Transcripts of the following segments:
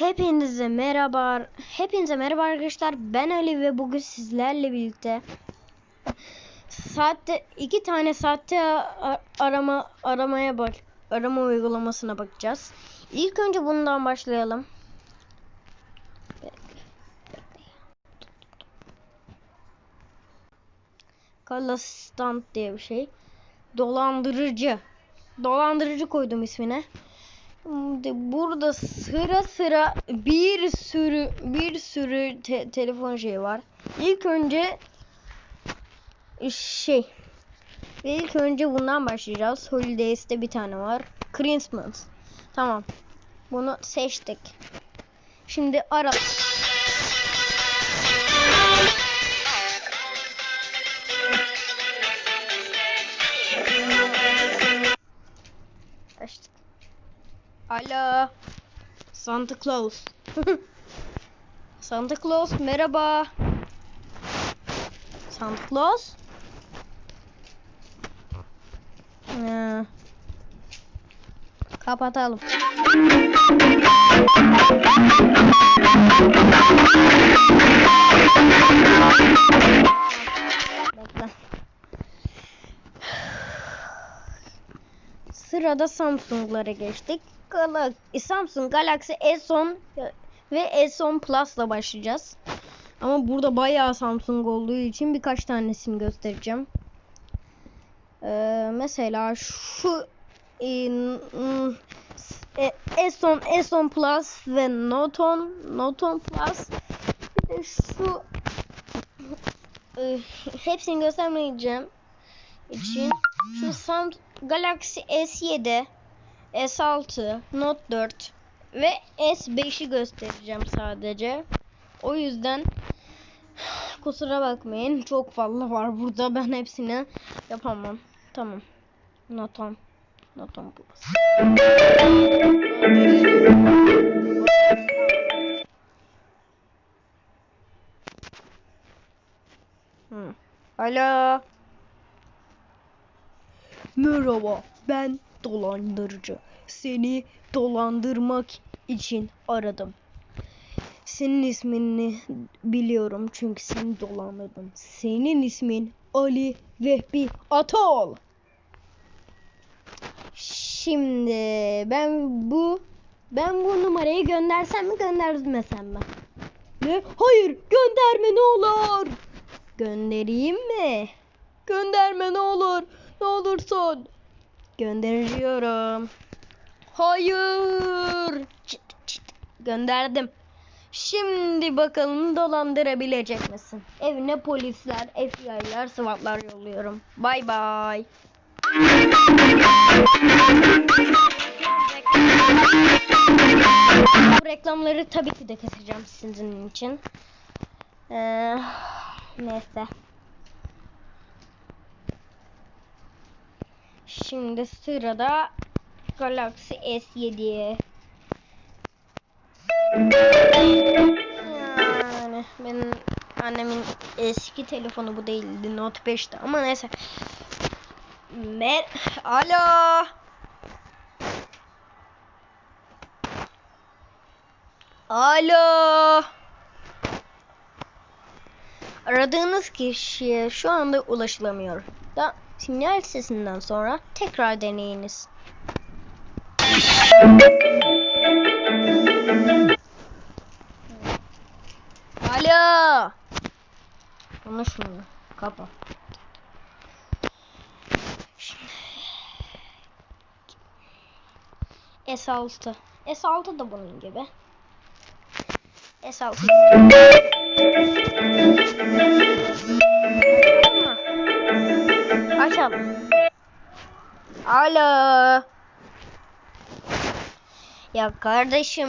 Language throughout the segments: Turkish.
Hepinize merhaba. Hepinize merhaba arkadaşlar. Ben Ali ve bugün sizlerle birlikte saatte iki tane saatte arama aramaya bak arama uygulamasına bakacağız. İlk önce bundan başlayalım. Kalastant diye bir şey. Dolandırıcı. Dolandırıcı koydum ismine. Burada sıra sıra bir sürü bir sürü te- telefon şeyi var. İlk önce şey ilk önce bundan başlayacağız. Holidays'te bir tane var. Christmas. Tamam. Bunu seçtik. Şimdi ara. Alo. Santa Claus. Santa Claus merhaba. Santa Claus. Ee, kapatalım. Sırada Samsung'lara geçtik. Gala- Samsung Galaxy S10 ve S10 Plus'la başlayacağız. Ama burada bayağı Samsung olduğu için birkaç tanesini göstereceğim. Ee, mesela şu e, n- e, S10 S10 Plus ve Note 10 Note 10 Plus bir de şu e, hepsini göstermeyeceğim için şu Samsung Galaxy S7 S6, Note 4 ve S5'i göstereceğim sadece. O yüzden kusura bakmayın. Çok fazla var burada. Ben hepsini yapamam. Tamam. Note 10. Note 10 Plus. Hı. Alo. Merhaba, ben dolandırıcı. Seni dolandırmak için aradım. Senin ismini biliyorum çünkü seni dolandırdım. Senin ismin Ali Vehbi Atol. Şimdi ben bu ben bu numarayı göndersem mi göndermesem mi? Ne? Hayır, gönderme ne olur. Göndereyim mi? Gönderme ne olur. Ne olursun. Gönderiyorum. Hayır. Çıt çıt. Gönderdim. Şimdi bakalım dolandırabilecek misin? Evine polisler, FBI'lar, SWAT'lar yolluyorum. Bay bay. Bu reklamları tabii ki de keseceğim sizin için. Ee, neyse. Şimdi sırada Galaxy S7. Yani benim annemin eski telefonu bu değildi. Note 5'ti ama neyse. Mer Alo. Alo. Aradığınız kişiye şu anda ulaşılamıyor. Da sinyal sesinden sonra tekrar deneyiniz. Alo. Konuş şunu. Kapa. Şimdi. S6. S6 da bunun gibi. S6. Açalım. Alo. Ya kardeşim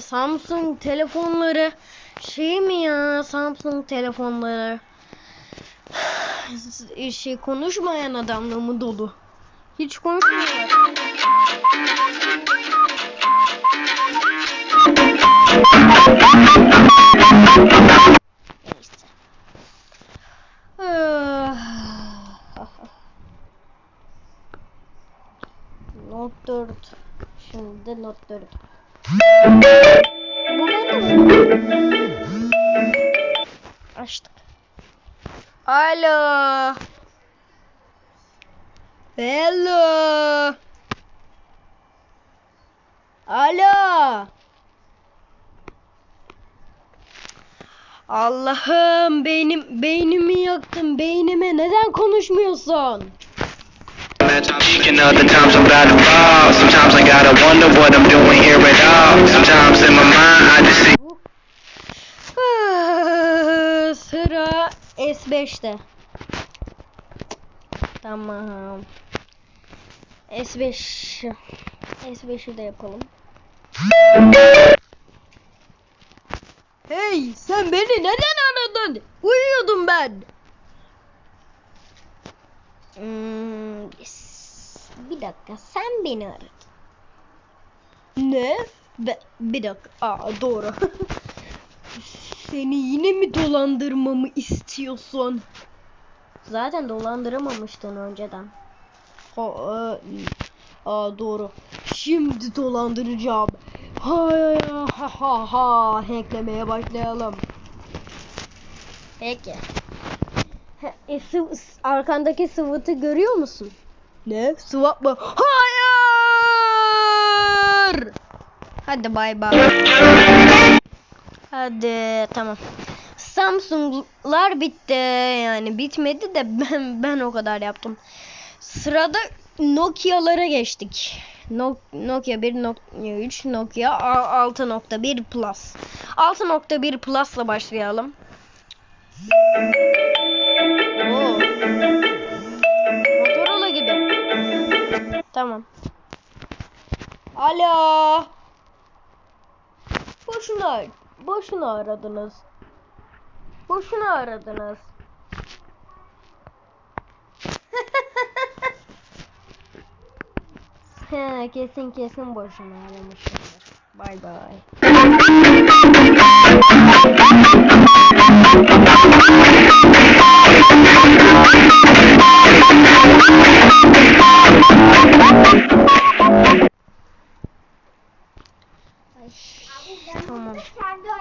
Samsung telefonları şey mi ya Samsung telefonları şey konuşmayan adamla mı dolu? Hiç konuşmuyor. Neyse. Note 4. Şimdi de 4. Açtık. Alo. Hello. Alo. Allah'ım beynim beynimi yaktın. Beynime neden konuşmuyorsun? Speaking of the times I'm about to fall. Sometimes I gotta wonder what I'm doing here at all. Sometimes in my mind I just see Sıra S5'te. Tamam. S5 S5'i de yapalım. Hey sen beni neden aradın? Uyuyordum ben. Hmm, s- bir dakika sen beni aradın. Ne? Be- bir dakika. Aa doğru. Seni yine mi dolandırmamı istiyorsun? Zaten dolandıramamıştın önceden. Ha, e, aa, doğru. Şimdi dolandıracağım. Ha ha ha ha ha. Hacklemeye başlayalım. Peki. Ha, E, sı- s- arkandaki sıvıtı görüyor musun? Ne? Sıvap mı? Hayır! Hadi bay bay. Hadi tamam. Samsung'lar bitti. Yani bitmedi de ben ben o kadar yaptım. Sırada Nokia'lara geçtik. No- Nokia 1, Nokia 3, Nokia A- 6.1 Plus. 6.1 Plus'la başlayalım. Tamam. Alo. Boşuna, boşuna aradınız. Boşuna aradınız. He, kesin kesin boşuna aramışsındır. Bay bay. Tamam. Kendi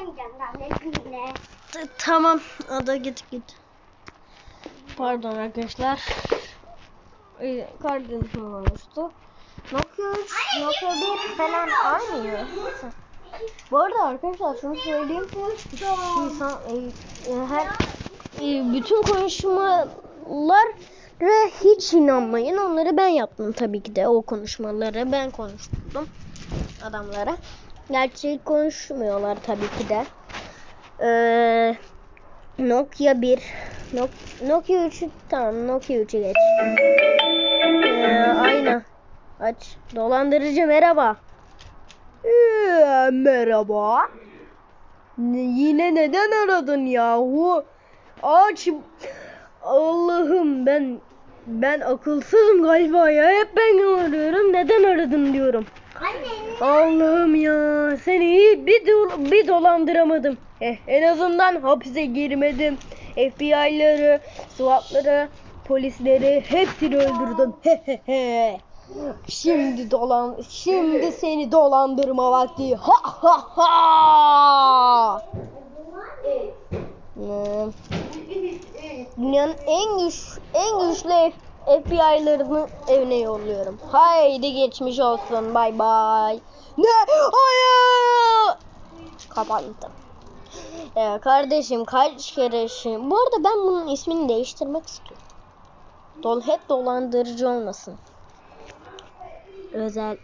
oynayacağım zannettiğimle. T- Tamam. Ada git git. Pardon arkadaşlar. Kardeşim olmuştu. Nokia 3, Nokia 1 falan aynı. Bu arada arkadaşlar şunu söyleyeyim. İnsan, e, e, her, e, bütün konuşmalara hiç inanmayın. Onları ben yaptım tabii ki de. O konuşmaları ben konuştum adamlara. Gerçi konuşmuyorlar tabii ki de. Ee, Nokia 1 Nok- Nokia 3 tamam Nokia 3'ü geç. Ee, ayna. Aç. Dolandırıcı merhaba. Ee, merhaba. Ne- yine neden aradın yahu? Aç. Allah'ım ben ben akılsızım galiba ya. Hep ben arıyorum. Neden aradın diyorum. Anne. Allah'ım ya seni bir do- bir dolandıramadım. Eh, en azından hapise girmedim. FBI'ları, SWAT'ları, polisleri hepsini öldürdüm. Şimdi dolan şimdi seni dolandırma vakti. Ha ha ha. Dünyanın en güç en güçlü FBI'larını evine yolluyorum. Haydi geçmiş olsun. Bay bay. Ne? Hayır. Kapandı. Ee, kardeşim kaç kere şey... Bu arada ben bunun ismini değiştirmek istiyorum. Dol hep dolandırıcı olmasın. Özel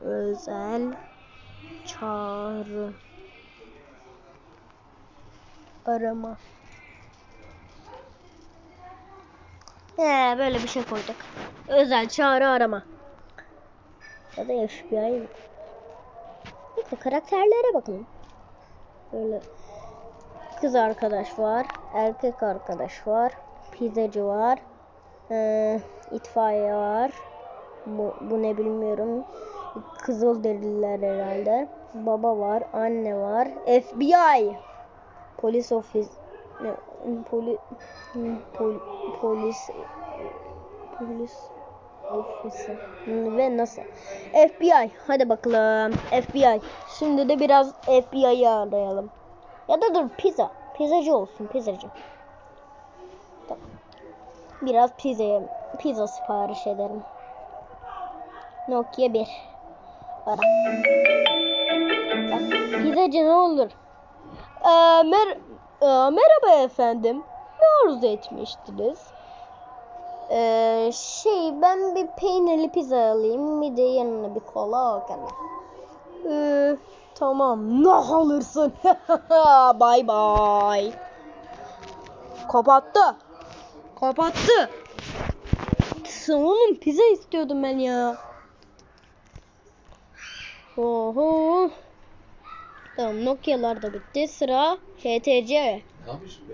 özel çağrı arama. He, böyle bir şey koyduk. Özel çağrı arama. Ya da FBI mi? Neyse karakterlere bakalım. Böyle kız arkadaş var, erkek arkadaş var, pizzacı var, ee, itfaiye var. Bu, bu ne bilmiyorum. Kızıl deriler herhalde. Baba var, anne var, FBI. Polis ofis ne, poli, pol, polis polis ofisi ve nasıl? FBI. Hadi bakalım. FBI. Şimdi de biraz FBI'yi arayalım. Ya da dur pizza. Pizzacı olsun pizzacı. Biraz pizza, pizza sipariş ederim. Nokia 1. Ara. Pizzacı ne olur? Ee, mer Ee, merhaba efendim. Ne arzu etmiştiniz? Ee, şey ben bir peynirli pizza alayım. Bir de yanına bir kola o kadar. Ee, tamam. Ne alırsın? bye bye. Kapattı. Kapattı. Oğlum pizza istiyordum ben ya. Oho. Tamam Nokia'lar da bitti. Sıra HTC. Ne yapıyorsun be?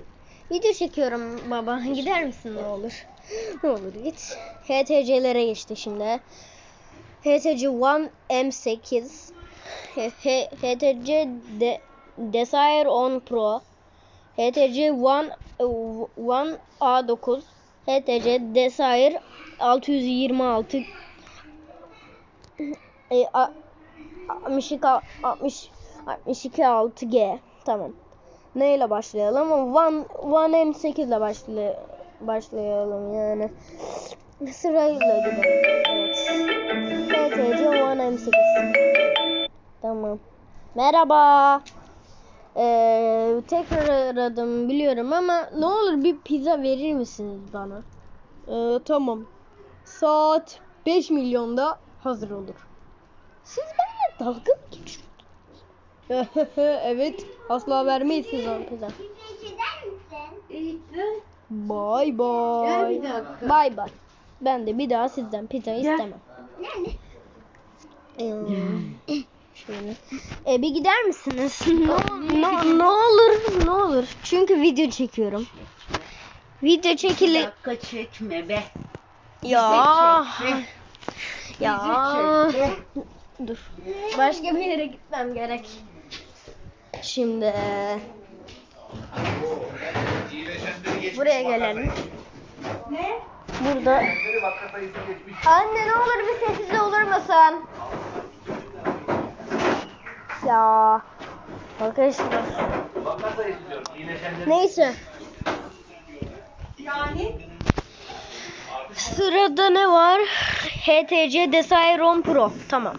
Video çekiyorum baba. Gider misin ne olur? Ne olur git. HTC'lere geçti şimdi. HTC One M8 H- H- HTC De- Desire 10 Pro HTC One One A9 HTC Desire 626 e, a- 62 60 62 6G tamam. Neyle başlayalım? One, One M8 ile başlay başlayalım yani. Sırayla gidelim. Evet. HTC One M8. Tamam. Merhaba. Ee, tekrar aradım biliyorum ama ne olur bir pizza verir misiniz bana? Ee, tamam. Saat 5 milyonda hazır olur. Siz benimle dalga mı geçiyorsunuz? evet. Asla vermeyiz siz o pizza. Gider misin? Bye bye. Gel bir dakika. Bye bye. Ben de bir daha sizden pizza istemem. Ee, şöyle. E, bir gider misiniz? ne, ne, ne olur, ne olur. Çünkü video çekiyorum. Video Bir çekili... dakika çekme be. Ya. Çekme. Ya. Dur. Başka bir yere gitmem gerek. Şimdi buraya gelelim. Burada Anne ne olur bir sessiz olur musun? Ya arkadaşlar. Neyse. Sırada ne var? HTC Desire 10 Pro. Tamam.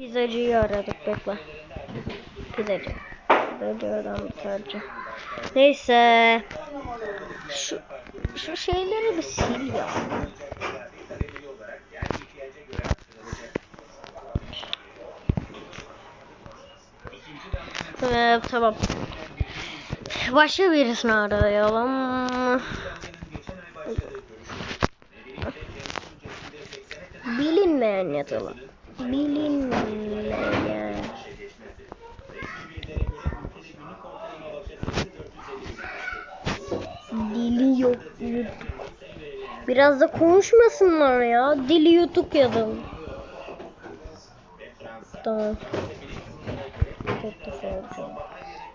Pizzacıyı aradık bekle. Pizzacı. Pizzacıdan pizzacı. Neyse. Şu, şu şeyleri bir sil ya. Evet tamam. Başka birisini arayalım. Bilinmeyen yazılı. Bilinmeyen. Dili yok. Biraz da konuşmasınlar ya. Dili yutuk yazalım. Tamam.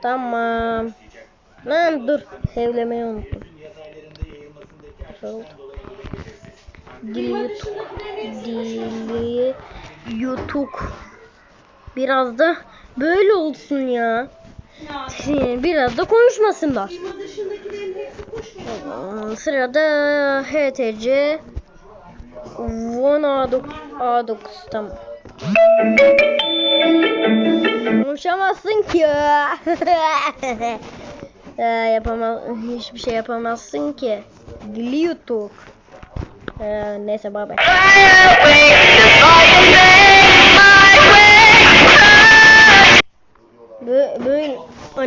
Tamam. Lan dur. Sevlemeyi unuttum. Dili yutuk. Dili yutuk. Biraz da böyle olsun ya. Biraz da konuşmasınlar. Sırada HTC One A9, A9 tamam. Konuşamazsın ki ya. Ee, yapamaz, hiçbir şey yapamazsın ki. Dili yutuk. Ee, neyse bye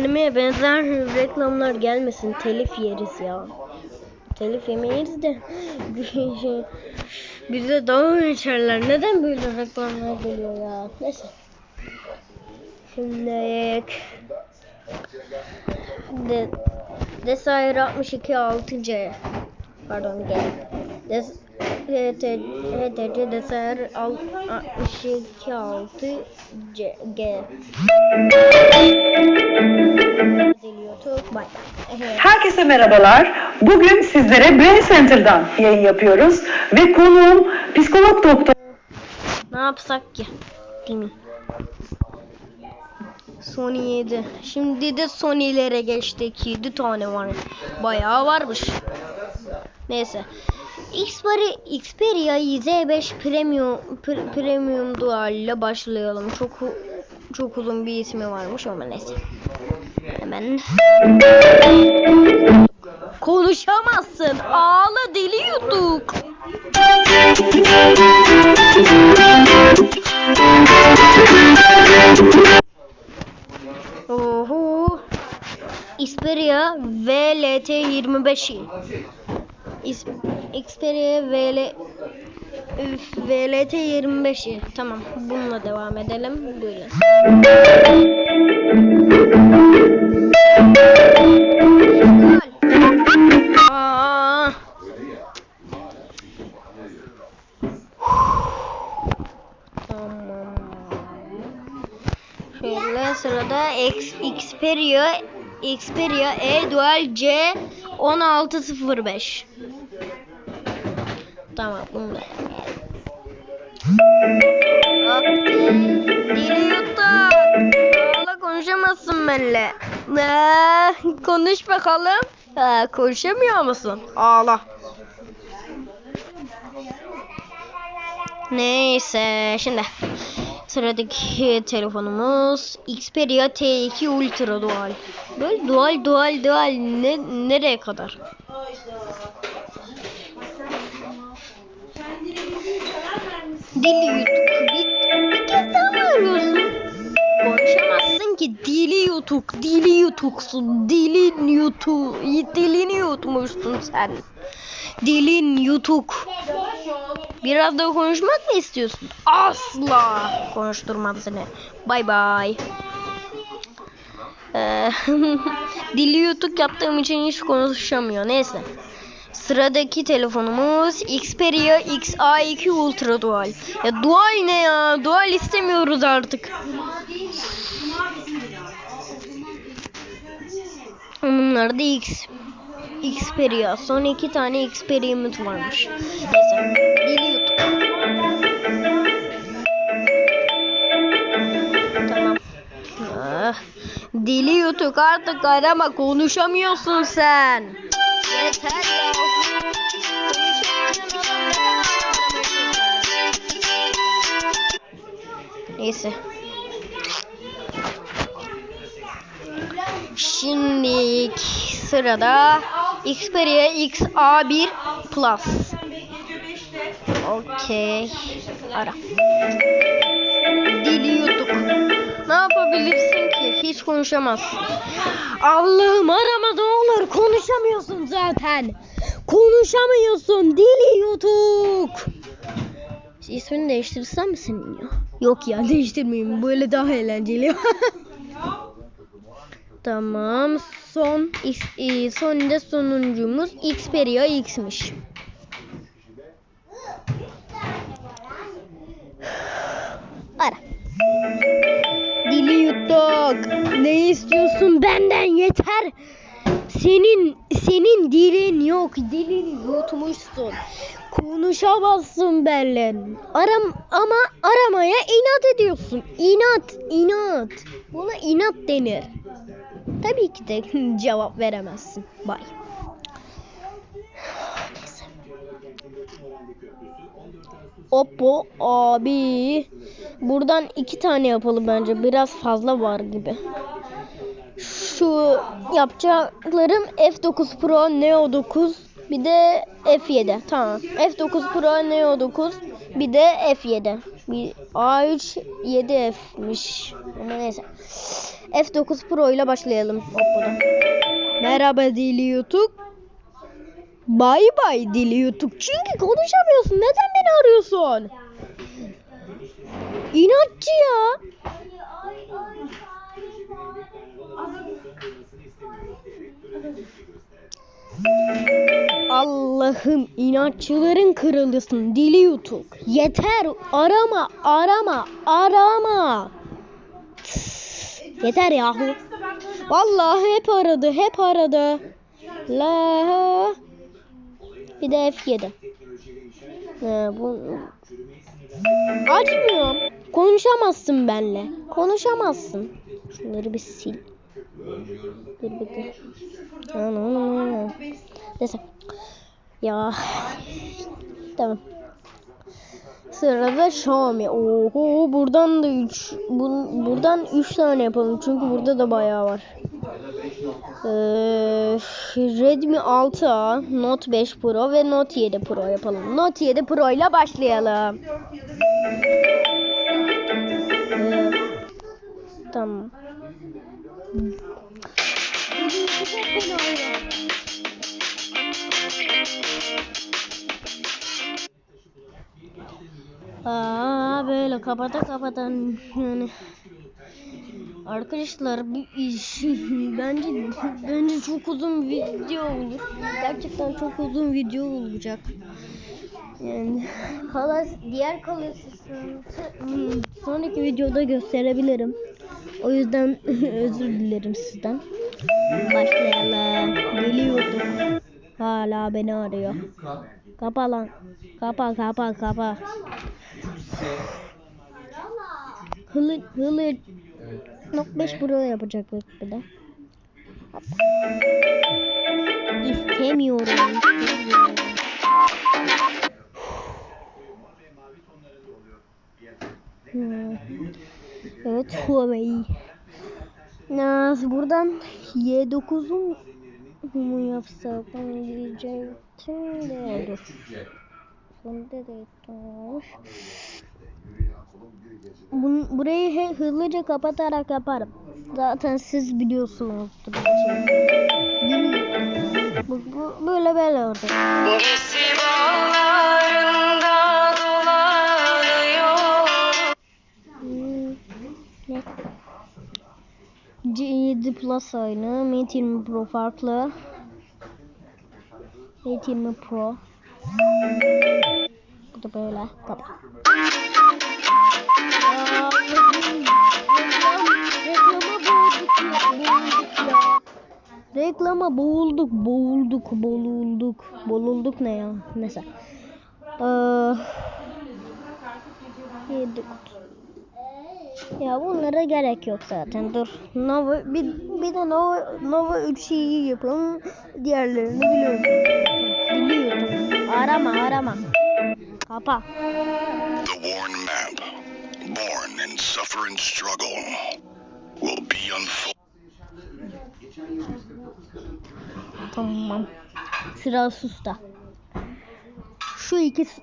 animeye benzer reklamlar gelmesin. Telif yeriz ya. Telif yemeyiz de bize dalga geçerler. Neden böyle reklamlar geliyor ya? Neyse. Şimdi de Desire 62 6C pardon G Des HTC Desire 62 6 C G geliyor. YouTube. Bay bay. Herkese merhabalar. Bugün sizlere Brain Center'dan yayın yapıyoruz. Ve konuğum psikolog doktor Ne yapsak ki? Bilmiyorum. Sony 7. Şimdi de Sony'lere geçtik. 7 tane var. Bayağı varmış. Neyse. Xperia, Xperia Z5 Premium Pre- Premium Dual ile başlayalım. Çok çok uzun bir ismi varmış ama neyse. Hemen Konuşamazsın. Ağla deli yutuk. Oho. Xperia VLT 25'i. İs- Xperia VL VLT 25'i. Tamam. Bununla devam edelim. Böyle. Şöyle sırada X, Xperia Xperia E Dual C 1605. Tamam bunu da. Dili yutak. Valla konuşamazsın benimle. Ee, konuş bakalım. Ee, konuşamıyor musun? Ağla. Neyse şimdi sıradaki telefonumuz Xperia T2 Ultra Dual. Böyle dual dual dual ne nereye kadar? Dili yutuk. Bir, bir kez daha mı arıyorsun? Konuşamazsın ki dili yutuk, dili yutuksun, dilin yutu, dilini yutmuşsun sen. Dilin yutuk. Biraz daha konuşmak mı istiyorsun? Asla konuşturmam seni. Bay bay. Ee, dili yutuk yaptığım için hiç konuşamıyor. Neyse. Sıradaki telefonumuz Xperia XA2 Ultra Dual. Ya Dual ne ya? Dual istemiyoruz artık. Bunlar da X Xperia. Son iki tane Xperia'mız varmış. Neyse. Tamam. Ah, dili yutuk artık arama konuşamıyorsun sen. Yeter ya. Neyse. Şimdi sırada Xperia XA1 Plus. Okey. Ara. Dili yutuk. Ne yapabilirsin ki? Hiç konuşamazsın. Allah'ım arama ne olur. Konuşamıyorsun zaten. Konuşamıyorsun. Dili yutuk. İsmini değiştirsem mi senin ya? Yok ya değiştirmeyeyim. Böyle daha eğlenceli. tamam. Son X- e, son da sonuncumuz Xperia X'miş. Benden yeter. Senin senin dilin yok. Dilini yutmuşsun. Konuşamazsın benimle. Aram ama aramaya inat ediyorsun. İnat, inat. Buna inat denir. Tabii ki de cevap veremezsin. Bay. Oppo abi. Buradan iki tane yapalım bence. Biraz fazla var gibi. Şu yapacaklarım F9 Pro Neo 9 bir de F7. Tamam. F9 Pro Neo 9 bir de F7. Bir A3 7F'miş. Ama neyse. F9 Pro ile başlayalım Oppo'da. Merhaba Dili YouTube. Bay bay Dili YouTube. Çünkü konuşamıyorsun. Neden beni arıyorsun? İnatçı ya. Allah'ım inatçıların kırılısın dili yutuk. Yeter arama arama arama. Yeter yahu. Vallahi hep aradı, hep aradı. La. Bir de F7. He, bu Açmıyorum. Konuşamazsın benle. Konuşamazsın. Şunları bir sil. Dur bakayım. Ana. Neyse. Ya. Tamam. Sırada Xiaomi. Oho buradan da 3 buradan 3 tane yapalım çünkü burada da bayağı var. Ee, Redmi 6A, Note 5 Pro ve Note 7 Pro yapalım. Note 7 Pro ile başlayalım. Ee, tamam. Aa böyle kapata kapatan yani Arkadaşlar bu iş bence bence çok uzun video olur. Gerçekten çok uzun video olacak. Yani kalas diğer kalasını sonraki videoda gösterebilirim. O yüzden özür dilerim sizden. Başlayalım. Geliyorduk. Hala beni arıyor. Kapa lan. Kapa kapa kapa. Hılı hılı Note 5 Pro yapacaktık bir de. İstemiyorum. istemiyorum. Evet Huawei. Nasıl buradan Y9'un mu yapsak onu diyecektim de dur. Sonunda da. Bun, burayı he, hızlıca kapatarak yaparım. Zaten siz biliyorsunuzdur. bu Bu, böyle böyle oldu. Hmm, C7 Plus aynı. Mate 20 Pro farklı. Mate 20 Pro. Bu da böyle. Ya, Reklama boğulduk. Boğulduk boğulduk, boğulduk, ne ya? Mesela. Ee, yedik. Ya bunlara gerek yok zaten. Dur. Nova bir, bir de Nova Nova 3'ü yapalım. Diğerlerini biliyorum. Biliyorum. Arama arama. Kapa. The worn map, born and suffer and struggle, will be unfolded. Tamam. Sıra susta. Şu ikisi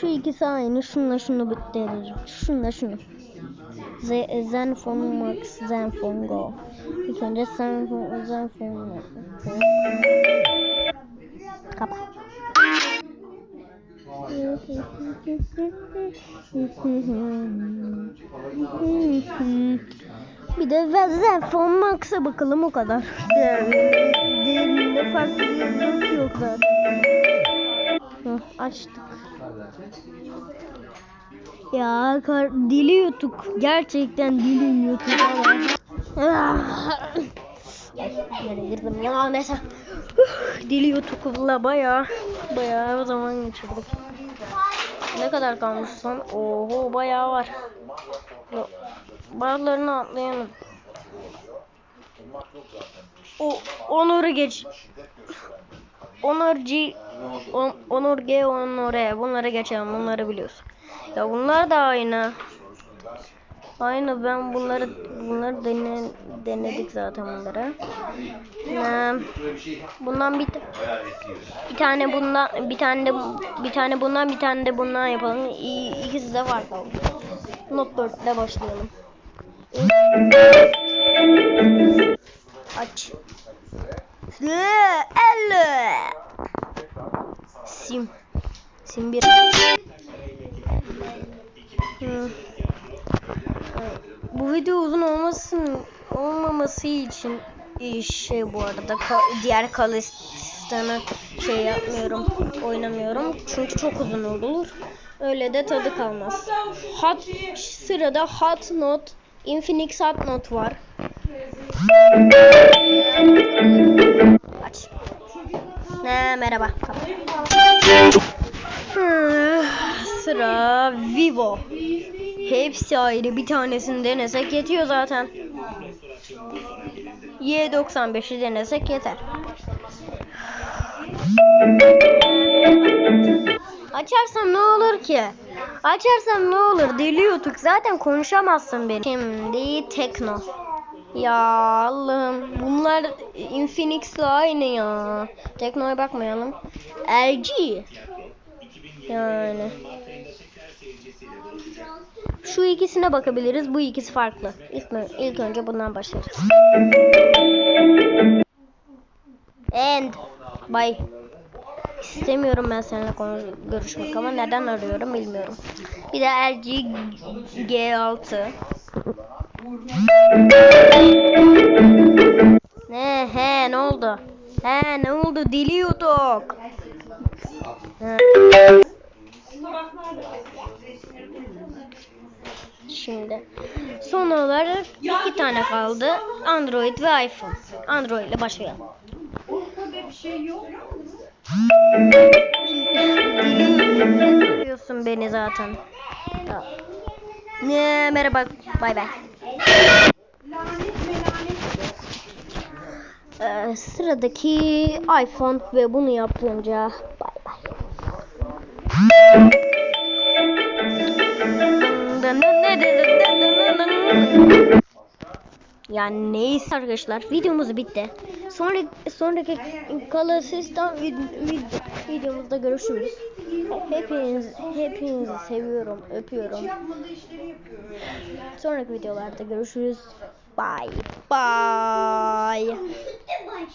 şu ikisi aynı. Şunla şunu bitiririm. Şunla şunu. Z Zenfone Max, Zenfone Go. İlk önce Zenfone, Zenfone Max. Kapa. Bir de Zenfone Max'a bakalım o kadar. Diğerinde farklı bir yok zaten. Açtık. Ya kar, dili yutuk. Gerçekten dilim yutuk. Ah. Girdim ya neyse. Dili yutukla baya baya zaman geçirdik. Ne kadar kalmış son? Oho bayağı var. Bazılarını atlayamadım. O Onur'u geç. Onur G On- Onur G Onur E bunları geçelim bunları biliyorsun. Ya bunlar da aynı. Aynı ben bunları bunları dene, denedik zaten bunları. Ee, bundan bir, bir tane bundan bir tane de bir tane bundan bir tane de bundan yapalım. İ- İkisi de var. Not 4 ile başlayalım. Aç. Elle. Sim. Sim bir. Hı. Bu video uzun olmasın olmaması için şey bu arada ka- diğer Kalistan'ı şey yapmıyorum oynamıyorum çünkü çok uzun olur öyle de tadı kalmaz. Hot sırada Hot Note Infinix Hot Note var Aç. Ne merhaba. Hı, Sıra Vivo. Hepsi ayrı bir tanesini denesek yetiyor zaten. Y95'i denesek yeter. Açarsam ne olur ki? Açarsam ne olur? Deli YouTube. Zaten konuşamazsın beni. Şimdi Tekno. Ya Allah'ım. Bunlar Infinix'le aynı ya. Tekno'ya bakmayalım. LG. Yani. Şu ikisine bakabiliriz. Bu ikisi farklı. İlk, ilk önce bundan başlarız. And. Bye. İstemiyorum ben seninle konu görüşmek ama neden arıyorum bilmiyorum. Bir de LG G6. Ne he ne oldu? He ne oldu? Dili yutuk. Şimdi son olarak iki tane kaldı. Android ve iPhone. Android ile başlayalım. Görüyorsun beni zaten. Ne merhaba bay bay. Ee, sıradaki iPhone ve bunu yapınca bay bay. Yani neyse arkadaşlar videomuz bitti. Sonra sonraki System vid- vid- videomuzda görüşürüz. Hepiniz hepinizi seviyorum, öpüyorum. Sonraki videolarda görüşürüz. Bye bye.